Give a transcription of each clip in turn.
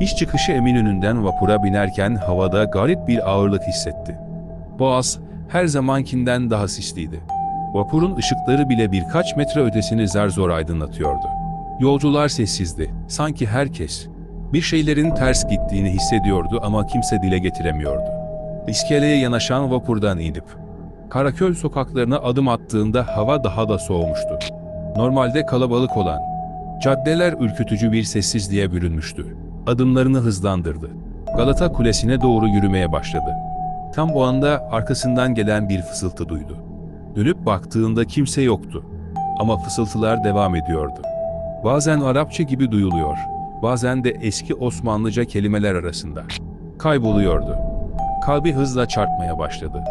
İş çıkışı Eminönü'nden vapura binerken havada garip bir ağırlık hissetti. Boğaz her zamankinden daha sisliydi. Vapurun ışıkları bile birkaç metre ötesini zar zor aydınlatıyordu. Yolcular sessizdi. Sanki herkes bir şeylerin ters gittiğini hissediyordu ama kimse dile getiremiyordu. İskeleye yanaşan vapurdan inip Karaköy sokaklarına adım attığında hava daha da soğumuştu. Normalde kalabalık olan caddeler ürkütücü bir sessizliğe bürünmüştü. Adımlarını hızlandırdı. Galata Kulesi'ne doğru yürümeye başladı. Tam o anda arkasından gelen bir fısıltı duydu. Dönüp baktığında kimse yoktu. Ama fısıltılar devam ediyordu. Bazen Arapça gibi duyuluyor, bazen de eski Osmanlıca kelimeler arasında. Kayboluyordu. Kalbi hızla çarpmaya başladı.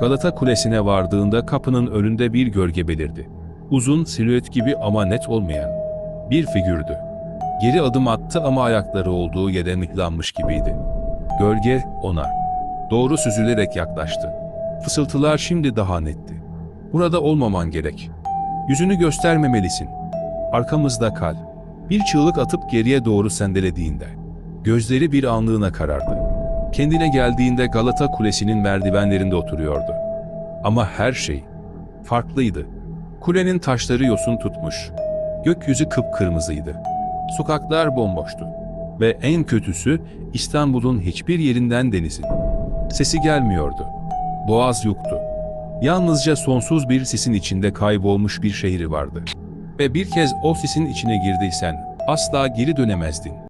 Galata Kulesi'ne vardığında kapının önünde bir gölge belirdi. Uzun, silüet gibi ama net olmayan bir figürdü. Geri adım attı ama ayakları olduğu yere mıhlanmış gibiydi. Gölge ona doğru süzülerek yaklaştı. Fısıltılar şimdi daha netti. Burada olmaman gerek. Yüzünü göstermemelisin. Arkamızda kal. Bir çığlık atıp geriye doğru sendelediğinde. Gözleri bir anlığına karardı. Kendine geldiğinde Galata Kulesi'nin merdivenlerinde oturuyordu. Ama her şey farklıydı. Kulenin taşları yosun tutmuş. Gökyüzü kıpkırmızıydı. Sokaklar bomboştu. Ve en kötüsü İstanbul'un hiçbir yerinden denizin. Sesi gelmiyordu. Boğaz yoktu. Yalnızca sonsuz bir sisin içinde kaybolmuş bir şehri vardı. Ve bir kez o sisin içine girdiysen asla geri dönemezdin.